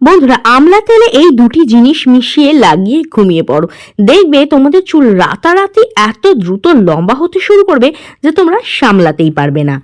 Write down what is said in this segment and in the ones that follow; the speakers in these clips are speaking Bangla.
বন্ধুরা, আমলা তেলে এই দুটি জিনিস মিশিয়ে লাগিয়ে ঘুমিয়ে পড়ো। দেখবে তোমাদের চুল রাতারাতি এত দ্রুত লম্বা হতে শুরু করবে যে তোমরা সামলাতেই পারবে না।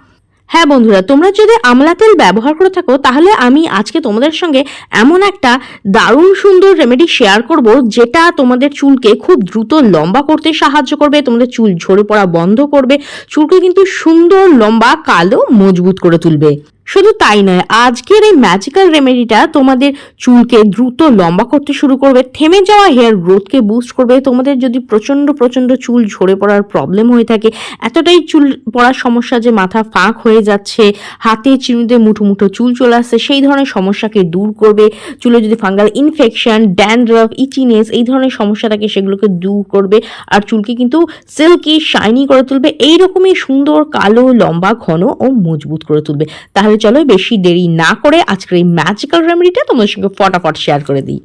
হ্যাঁ বন্ধুরা, তোমরা যদি আমলা তেল ব্যবহার করে থাকো, তাহলে আমি আজকে তোমাদের সঙ্গে এমন একটা দারুণ সুন্দর রেমেডি শেয়ার করব, যেটা তোমাদের চুলকে খুব দ্রুত লম্বা করতে সাহায্য করবে, তোমাদের চুল ঝরে পড়া বন্ধ করবে, চুলকে কিন্তু সুন্দর, লম্বা, কালো, মজবুত করে তুলবে। শুধু তাই নয়, আজকের এই ম্যাজিক্যাল রেমেডিটা তোমাদের চুলকে দ্রুত লম্বা করতে শুরু করবে, থেমে যাওয়া হেয়ার গ্রোথকে বুস্ট করবে, তোমাদের যদি প্রচণ্ড প্রচণ্ড চুল ঝরে পড়ার প্রবলেম হয়ে থাকে, এতটাই চুল পড়ার সমস্যা যে মাথা ফাঁক হয়ে যাচ্ছে, হাতে চিনুতে মুঠো মুঠো চুল চলে আসছে, সেই ধরনের সমস্যাকে দূর করবে, চুলে যদি ফাঙ্গাল ইনফেকশন ড্যান্ড্রফ ইচিনেস এই ধরনের সমস্যা থাকে, সেগুলোকে দূর করবে, আর চুলকে কিন্তু সিল্কি শাইনি করে তুলবে, এইরকমই সুন্দর, কালো, লম্বা, ঘন ও মজবুত করে তুলবে। তাহলে চলো বেশি দেরি না করে আজকের এই ম্যাজিক্যাল রেমেডিটা তোমাদের সঙ্গে ফটাফট শেয়ার করে দিই।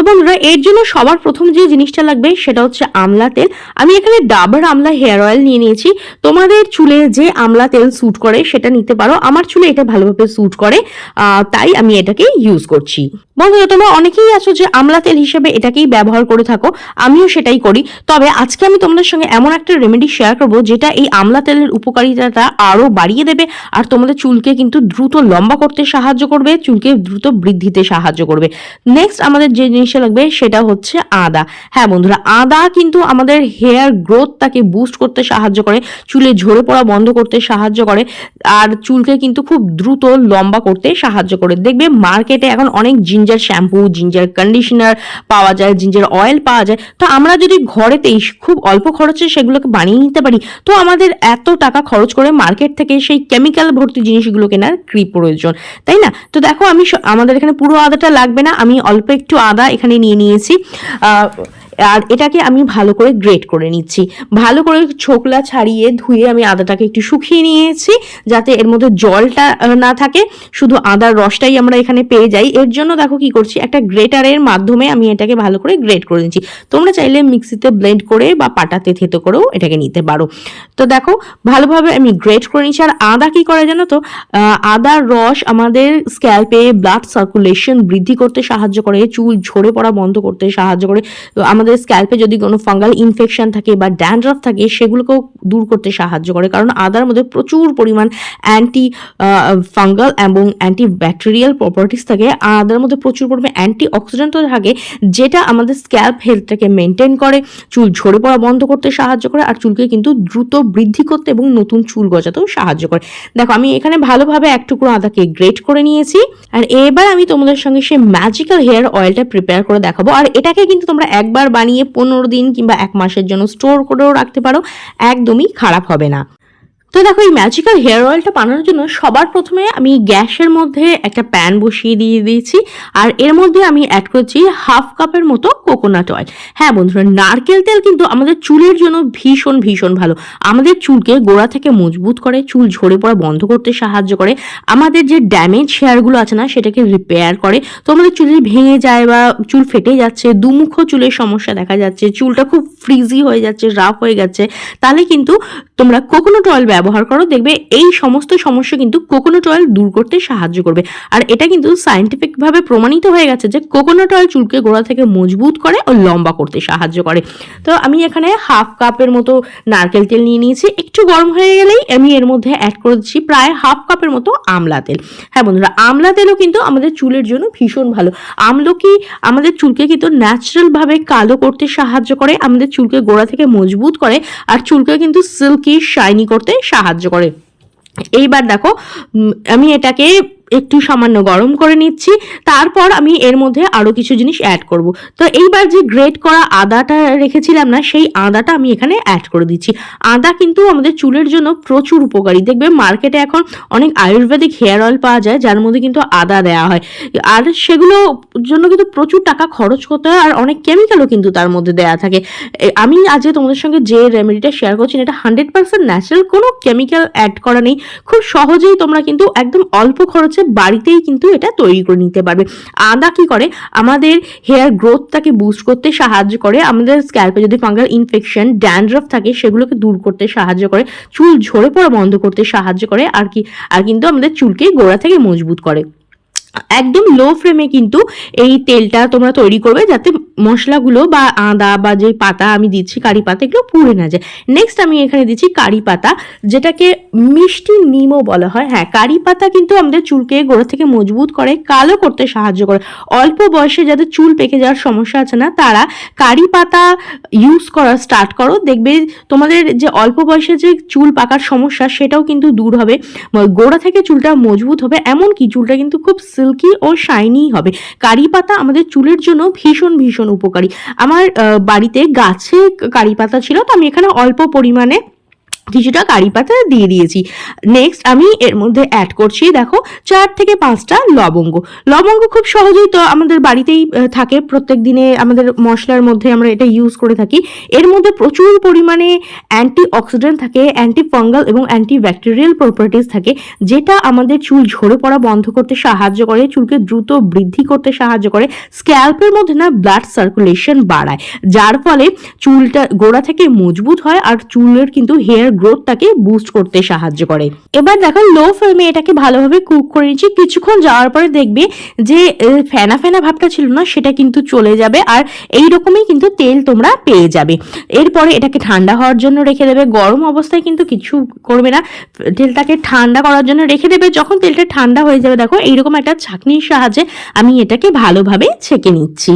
তো বন্ধুরা, এর জন্য সবার প্রথম যে জিনিসটা লাগবে সেটা হচ্ছে আমলা তেল। আমি এখানে ডাবার আমলা হেয়ার অয়েল নিয়ে নিয়েছি। তোমাদের চুলে যে আমলা তেল স্যুট করে সেটা নিতে পারো। আমার চুলে এটা ভালোভাবে স্যুট করে তাই আমি এটাকে ইউজ করছি। বন্ধুরা, তোমরা অনেকেই আছো যে আমলা তেল হিসেবে এটাকেই ব্যবহার করে থাকো। আমিও সেটাই করি। তবে আজকে আমি তোমাদের সঙ্গে এমন একটা রেমেডি শেয়ার করব, যেটা এই আমলা তেলের উপকারিতাটা আরও বাড়িয়ে দেবে আর তোমাদের চুলকে কিন্তু দ্রুত লম্বা করতে সাহায্য করবে, চুলকে দ্রুত বৃদ্ধিতে সাহায্য করবে। নেক্সট আমাদের যে জিনিসটা লাগবে সেটা হচ্ছে আদা। হ্যাঁ বন্ধুরা, আদা কিন্তু আমাদের হেয়ার গ্রোথটাকে বুস্ট করতে সাহায্য করে, চুলে ঝরে পড়া বন্ধ করতে সাহায্য করে, আর চুলকে কিন্তু খুব দ্রুত লম্বা করতে সাহায্য করে। দেখবে মার্কেটে এখন অনেক জিঞ্জার শ্যাম্পু জিঞ্জার কন্ডিশনার পাওয়া যায় জিঞ্জার অয়েল পাওয়া যায়। তো আমরা যদি ঘরেতেই খুব অল্প খরচে সেগুলোকে বানিয়ে নিতে পারি, তো আমাদের এত টাকা খরচ করে মার্কেট থেকে সেই কেমিক্যাল ভর্তি জিনিসগুলো কেনার কি প্রয়োজন, তাই না? তো দেখো আমি আমাদের এখানে পুরো আদাটা লাগবে না, আমি অল্প একটু আদা এখানে নিয়ে নিয়েছি। আর এটাকে আমি ভালো করে গ্রেট করে নিচ্ছি। ভালো করে ছোকলা ছাড়িয়ে ধুয়ে আমি আদাটাকে একটু শুকিয়ে নিয়েছি, যাতে এর মধ্যে জলটা না থাকে। শুধু আদার রসটাই আমরা এখানে পেয়ে যাই। এর জন্য দেখো কি করছি, একটা গ্রেটারের মাধ্যমে আমি এটাকে ভালো করে গ্রেট করে নিচ্ছি। তোমরা চাইলে মিক্সিতে ব্লেন্ড করে বা পাটাতে থেতো করেও এটাকে নিতে পারো। তো দেখো, ভালোভাবে আমি গ্রেট করে নিচ্ছি। আর আদা কি করে জানো তো আদার রস আমাদের স্ক্যাল্পে ব্লাড সার্কুলেশন বৃদ্ধি করতে সাহায্য করে, চুল ঝরে পড়া বন্ধ করতে সাহায্য করে। তো আমাদের স্ক্যাল্পে যদি কোনো ফাঙ্গাল ইনফেকশন থাকে বা ড্যান্ড্রফ থাকে, সেগুলোকেও দূর করতে সাহায্য করে। কারণ আদার মধ্যে প্রচুর পরিমাণ অ্যান্টি ফাঙ্গাল এবং অ্যান্টি ব্যাকটেরিয়াল প্রপার্টিস থাকে আদার মধ্যে প্রচুর পরিমাণে অ্যান্টি অক্সিডেন্টও থাকে, যেটা আমাদের স্ক্যাল্প হেলথটাকে মেনটেন করে, চুল ঝরে পড়া বন্ধ করতে সাহায্য করে, আর চুলকে কিন্তু দ্রুত বৃদ্ধি করতে এবং নতুন চুল গজাতেও সাহায্য করে। দেখো, আমি এখানে ভালোভাবে এক টুকরো আদাকে গ্রেট করে নিয়েছি। আর এবার আমি তোমাদের সঙ্গে সেই ম্যাজিক্যাল হেয়ার অয়েলটা প্রিপেয়ার করে দেখাবো। আর এটাকে কিন্তু তোমরা একবার বানিয়ে পনেরো দিন কিংবা এক মাসের জন্য স্টোর করেও রাখতে পারো। একদমই খারাপ হবে না। তো দেখো এই ম্যাজিক্যাল হেয়ার অয়েলটা বানানোর জন্য সবার প্রথমে আমি গ্যাসের মধ্যে একটা প্যান বসিয়ে দিয়ে দিয়েছি, আর এর মধ্যে আমি অ্যাড করছি হাফ কাপের মতো কোকোনাট অয়েল হ্যাঁ বন্ধুরা, নারকেল তেল কিন্তু আমাদের চুলের জন্য ভীষণ ভীষণ ভালো। আমাদের চুলকে গোড়া থেকে মজবুত করে, চুল ঝরে পড়া বন্ধ করতে সাহায্য করে। আমাদের যে ড্যামেজ হেয়ারগুলো আছে না, সেটাকে রিপেয়ার করে। তো আমাদের চুল ভেঙে যায় বা চুল ফেটে যাচ্ছে, দুমুখ চুলের সমস্যা দেখা যাচ্ছে, চুলটা খুব ফ্রিজি হয়ে যাচ্ছে রাফ হয়ে যাচ্ছে তাহলে কিন্তু তোমরা কোকোনাট অয়েল ব্যবহার করো, দেখবে এই সমস্ত সমস্যা কিন্তু কোকোনাট অয়েল দূর করতে সাহায্য করবে। আর এটা কিন্তু সায়েন্টিফিক ভাবে প্রমাণিত হয়ে গেছে যে কোকোনাট অয়েল চুলকে গোড়া থেকে মজবুত করে ও লম্বা করতে সাহায্য করে। তো আমি এখানে হাফ কাপের মতো নারকেল তেল নিয়ে নিয়েছি। একটু গরম হয়ে গেলেই আমি এর মধ্যে অ্যাড করে দিচ্ছি প্রায় হাফ কাপের মতো আমলা তেল। হ্যাঁ বন্ধুরা, আমলা তেলও কিন্তু আমাদের চুলের জন্য ভীষণ ভালো। আমলকি আমাদের চুলকে কিন্তু ন্যাচারালভাবে কালো করতে সাহায্য করে, আমাদের চুলকে গোড়া থেকে মজবুত করে, আর চুলকে কিন্তু সিল্কি শাইনি করতে সাহায্য করে। এইবার দেখো আমি এটাকে একটু সামান্য গরম করে নিচ্ছি। তারপর আমি এর মধ্যে আরও কিছু জিনিস অ্যাড করব। তো এইবার যে গ্রেট করা আদাটা রেখেছিলাম না, সেই আদাটা আমি এখানে অ্যাড করে দিচ্ছি। আদা কিন্তু আমাদের চুলের জন্য প্রচুর উপকারী। দেখবে মার্কেটে এখন অনেক আয়ুর্বেদিক হেয়ার অয়েল পাওয়া যায়, যার মধ্যে কিন্তু আদা দেওয়া হয়। আর সেগুলো জন্য কিন্তু প্রচুর টাকা খরচ করতে হয়, আর অনেক কেমিক্যালও কিন্তু তার মধ্যে দেওয়া থাকে। আমি আজকে তোমাদের সঙ্গে যে রেমেডিটা শেয়ার করছি, এটা হান্ড্রেড পার্সেন্ট ন্যাচারাল কোনো কেমিক্যাল অ্যাড করা নেই। খুব সহজেই তোমরা কিন্তু একদম অল্প খরচে বাড়িতেই কিন্তু এটা তৈরি করে নিতে পারবে। আদা কি করে? আমাদের হেয়ার গ্রোথটাকে বুস্ট করতে সাহায্য করে। আমাদের স্ক্যাল্পে যদি ফাঙ্গাল ইনফেকশন ড্যান্ড্রফ থাকে, সেগুলোকে দূর করতে সাহায্য করে। চুল ঝরে পড়া বন্ধ করতে সাহায্য করে। আর কি? আর কিন্তু আমাদের চুলকে গোড়া থেকে মজবুত করে। একদম লো ফ্লেমে কিন্তু এই তেলটা তোমরা তৈরি করবে যাতে মশলাগুলো বা আদা বা যে পাতা আমি দিচ্ছি কারি পাতা, এগুলো পুড়ে না যায়। নেক্সট আমি এখানে দিচ্ছি কারি পাতা, যেটাকে মিষ্টি নিমও বলা হয়। হ্যাঁ কারি পাতা কিন্তু আমাদের চুলকে গোড়া থেকে মজবুত করে, কালো করতে সাহায্য করে। অল্প বয়সে যাদের চুল পেকে যাওয়ার সমস্যা আছে না, তারা কারি পাতা ইউজ করা স্টার্ট করো। দেখবে তোমাদের যে অল্প বয়সে যে চুল পাকার সমস্যা, সেটাও কিন্তু দূর হবে। গোড়া থেকে চুলটা মজবুত হবে, এমনকি চুলটা কিন্তু খুব সিল্কি ও শাইনি হবে। কারি পাতা আমাদের চুলের জন্য ভীষণ ভীষণ উপকারী। আমার বাড়িতে গাছে কারি পাতা ছিল, তো আমি এখানে অল্প পরিমাণে কিছুটা কারি পাতা দিয়ে দিয়েছি। নেক্সট আমি এর মধ্যে অ্যাড করছি, দেখো, চার থেকে পাঁচটা লবঙ্গ। লবঙ্গ খুব সহজেই তো আমাদের বাড়িতেই থাকে। প্রত্যেক দিনে আমাদের মশলার মধ্যে আমরা এটা ইউজ করে থাকি। এর মধ্যে প্রচুর পরিমাণে অ্যান্টি অক্সিডেন্ট থাকে অ্যান্টি ফাঙ্গাল এবং অ্যান্টি ব্যাকটেরিয়াল প্রপার্টিস থাকে, যেটা আমাদের চুল ঝরে পড়া বন্ধ করতে সাহায্য করে, চুলকে দ্রুত বৃদ্ধি করতে সাহায্য করে। স্ক্যাল্পের মধ্যে না ব্লাড সার্কুলেশন বাড়ায়, যার ফলে চুলটা গোড়া থেকে মজবুত হয় আর চুলের কিন্তু হেয়ার গ্রোথটাকে বুস্ট করতে সাহায্য করে। এবার দেখো লো ফ্লেমে এটাকে ভালোভাবে কুক করে নিচ্ছি। কিছুক্ষণ যাওয়ার পরে দেখবে যে ফেনা ফেনা ভাবটা ছিল না, সেটা কিন্তু চলে যাবে আর এই রকমই কিন্তু তেল তোমরা পেয়ে যাবে। এরপরে এটাকে ঠান্ডা হওয়ার জন্য রেখে দেবে। গরম অবস্থায় কিন্তু কিছু করবে না। তেলটাকে ঠান্ডা করার জন্য রেখে দেবে। যখন তেলটা ঠান্ডা হয়ে যাবে, দেখো, এইরকম একটা ছাঁকনির সাহায্যে আমি এটাকে ভালোভাবে ছেঁকে নিচ্ছি।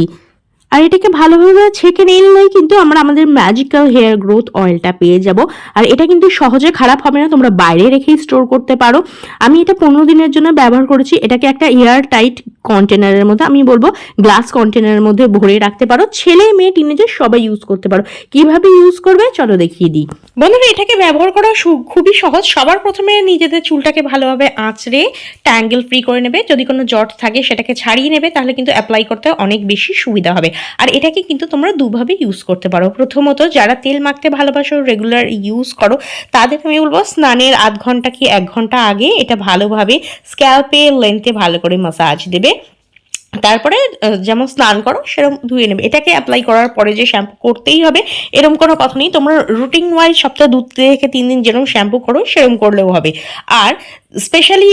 আর এটাকে ভালোভাবে ছেঁকে নিলেই কিন্তু আমরা আমাদের ম্যাজিক্যাল হেয়ার গ্রোথ অয়েলটা পেয়ে যাব। আর এটা কিন্তু সহজে খারাপ হবে না, তোমরা বাইরে রেখেই স্টোর করতে পারো। আমি এটা পনেরো দিনের জন্য ব্যবহার করেছি, এটাকে একটা এয়ার টাইট কন্টেনারের মধ্যে, আমি বলব গ্লাস কন্টেনারের মধ্যে ভরে রাখতে পারো। ছেলে মেয়ে টিনেজার সবাই ইউজ করতে পারো। কীভাবে ইউজ করবে? চলো দেখিয়ে দিই। বন্ধুরা, এটাকে ব্যবহার করা খুবই সহজ। সবার প্রথমে নিজেদের চুলটাকে ভালোভাবে আঁচড়ে ট্যাঙ্গেল ফ্রি করে নেবে। যদি কোনো জট থাকে, সেটাকে ছাড়িয়ে নেবে, তাহলে কিন্তু অ্যাপ্লাই করতে অনেক বেশি সুবিধা হবে। আর এটাকে কিন্তু তোমরা দুভাবে ইউজ করতে পারো। প্রথমত, যারা তেল মাখতে ভালোবাসো রেগুলার ইউজ করো, তাদের আমি বলব স্নানের আধ ঘণ্টা কি এক ঘণ্টা আগে এটা ভালোভাবে স্ক্যাল্পে লেন্থে ভালো করে মাসাজ দেবে। তারপরে যেমন স্নান করো সেরকম ধুয়ে নেবে। এটাকে অ্যাপ্লাই করার পরে যে শ্যাম্পু করতেই হবে এরকম কোনো কথা নেই। তোমরা রুটিন ওয়াইজ সপ্তাহে দু থেকে তিন দিন যেরকম শ্যাম্পু করো সেরকম করলেও হবে। আর স্পেশালি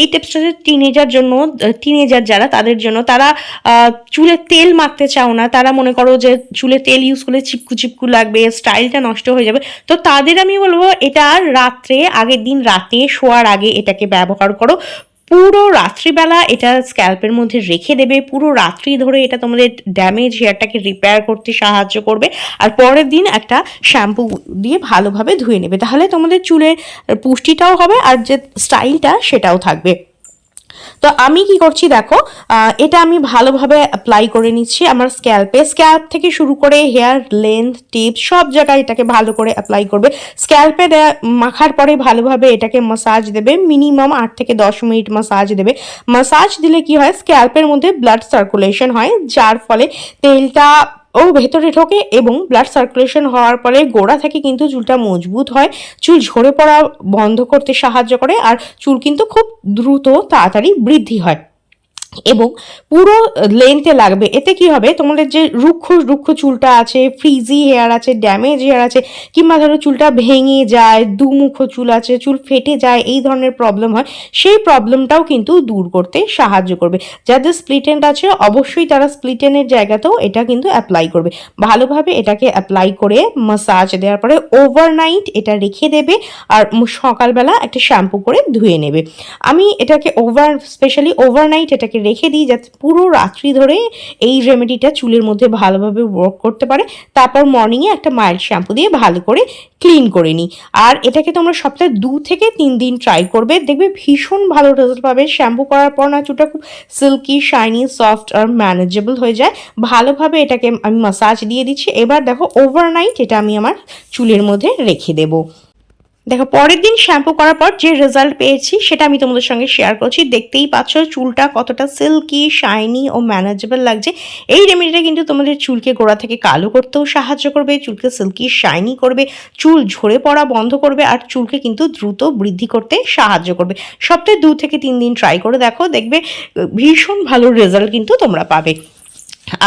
এই টেপসটা টিপসটা টিনেজার জন্য টিনেজার যারা, তাদের জন্য, তারা চুলে তেল মাখতে চাও না, তারা মনে করো যে চুলে তেল ইউজ করলে চিপকু চিপকু লাগবে স্টাইলটা নষ্ট হয়ে যাবে। তো তাদের আমি বলব, এটা রাত্রে, আগের দিন রাতে শোয়ার আগে এটাকে ব্যবহার করো। পুরো রাত্রিবেলা এটা স্ক্যাল্পের মধ্যে রেখে দেবে। পুরো রাত্রি ধরে এটা তোমাদের ড্যামেজ হেয়ারটাকে রিপেয়ার করতে সাহায্য করবে। আর পরের দিন একটা শ্যাম্পু দিয়ে ভালোভাবে ধুয়ে নেবে। তাহলে তোমাদের চুলের পুষ্টিটাও হবে আর যে স্টাইলটা সেটাও থাকবে। তো আমি কি করছি দেখো এটা আমি ভালোভাবে অ্যাপ্লাই করে নিচ্ছি আমার স্ক্যাল্পে স্ক্যাল্প থেকে শুরু করে হেয়ার লেন্থ টিপ সব জায়গায় এটাকে ভালো করে অ্যাপ্লাই করবে। স্ক্যাল্পে মাখার পরে ভালোভাবে এটাকে মাসাজ দেবে মিনিমাম আট থেকে দশ মিনিট মাসাজ দেবে। মাসাজ দিলে কি হয় স্ক্যাল্পের মধ্যে ব্লাড সার্কুলেশন হয়, যার ফলে তেলটা ও ভেতরে ঢোকে এবং ব্লাড সার্কুলেশন হওয়ার ফলে গোড়া থেকে কিন্তু চুলটা মজবুত হয়। চুল ঝরে পড়া বন্ধ করতে সাহায্য করে আর চুল কিন্তু খুব দ্রুত তাড়াতাড়ি বৃদ্ধি হয়। এবং পুরো লেন্থে লাগবে। এতে কি হবে? তোমাদের যে রুক্ষ রুক্ষ চুলটা আছে ফ্রিজি হেয়ার আছে ড্যামেজ হেয়ার আছে, কিংবা ধরো চুলটা ভেঙে যায়, দুমুখ চুল আছে, চুল ফেটে যায়, এই ধরনের প্রবলেম হয়, সেই প্রবলেমটাও কিন্তু দূর করতে সাহায্য করবে। যাদের স্প্লিটেন্ট আছে, অবশ্যই তারা স্প্লিটেনের জায়গাতেও এটা কিন্তু অ্যাপ্লাই করবে। ভালোভাবে এটাকে অ্যাপ্লাই করে মাসাজ দেওয়ার পরে ওভারনাইট এটা রেখে দেবে আর সকালবেলা একটা শ্যাম্পু করে ধুয়ে নেবে। আমি এটাকে ওভার স্পেশালি ওভারনাইট এটাকে রেখে দিই যাতে পুরো রাত্রি ধরে এই রেমেডিটা চুলের মধ্যে ভালোভাবে ওয়ার্ক করতে পারে। তারপর মর্নিংয়ে একটা মাইল্ড শ্যাম্পু দিয়ে ভালো করে ক্লিন করে নিই। আর এটাকে তোমরা সপ্তাহে দু থেকে তিন দিন ট্রাই করবে। দেখবে ভীষণ ভালো রেজাল্ট পাবে। শ্যাম্পু করার পর না চুলটা খুব সিল্কি শাইনি সফট আর ম্যানেজেবল হয়ে যায়। ভালোভাবে এটাকে আমি মাসাজ দিয়ে দিচ্ছি। এবার দেখো ওভারনাইট এটা আমি আমার চুলের মধ্যে রেখে দেবো। দেখো, পরের দিন শ্যাম্পু করার পর যে রেজাল্ট পেয়েছি সেটা আমি তোমাদের সঙ্গে শেয়ার করছি। দেখতেই পাচ্ছ চুলটা কতটা সিল্কি শাইনি ও ম্যানেজেবল লাগছে। এই রেমেডিটা কিন্তু তোমাদের চুলকে গোড়া থেকে কালো করতেও সাহায্য করবে, চুলকে সিল্কি শাইনি করবে, চুল ঝরে পড়া বন্ধ করবে আর চুলকে কিন্তু দ্রুত বৃদ্ধি করতে সাহায্য করবে। সপ্তাহে দু থেকে তিন দিন ট্রাই করে দেখো, দেখবে ভীষণ ভালো রেজাল্ট কিন্তু তোমরা পাবে।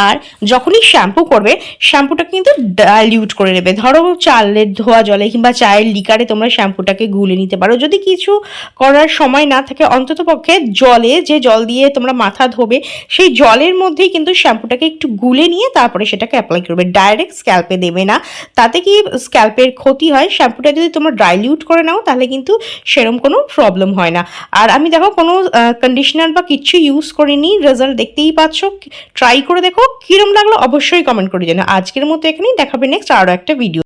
আর যখনই শ্যাম্পু করবে, শ্যাম্পুটা কিন্তু ডাইলিউট করে নেবে। ধরো চালের ধোয়া জলে কিংবা চায়ের লিকারে তোমরা শ্যাম্পুটাকে গুলে নিতে পারো। যদি কিছু করার সময় না থাকে, অন্তত পক্ষে জলে যে জল দিয়ে তোমরা মাথা ধোবে, সেই জলের মধ্যেই কিন্তু শ্যাম্পুটাকে একটু গুলে নিয়ে তারপরে সেটাকে অ্যাপ্লাই করবে। ডাইরেক্ট স্ক্যাল্পে দেবে না। তাতে কি স্ক্যাল্পের ক্ষতি হয়? শ্যাম্পুটা যদি তোমরা ডাইলিউট করে নাও, তাহলে কিন্তু সেরকম কোনো প্রবলেম হয় না। আর আমি দেখো কোনো কন্ডিশনার বা কিচ্ছু ইউজ করিনি। রেজাল্ট দেখতেই পাচ্ছ। ট্রাই করে দেখো, কিরম লাগল অবশ্যই কমেন্ট করে জানো আজকের মতো এখানেই, দেখাবে নেক্সট আরও একটা ভিডিও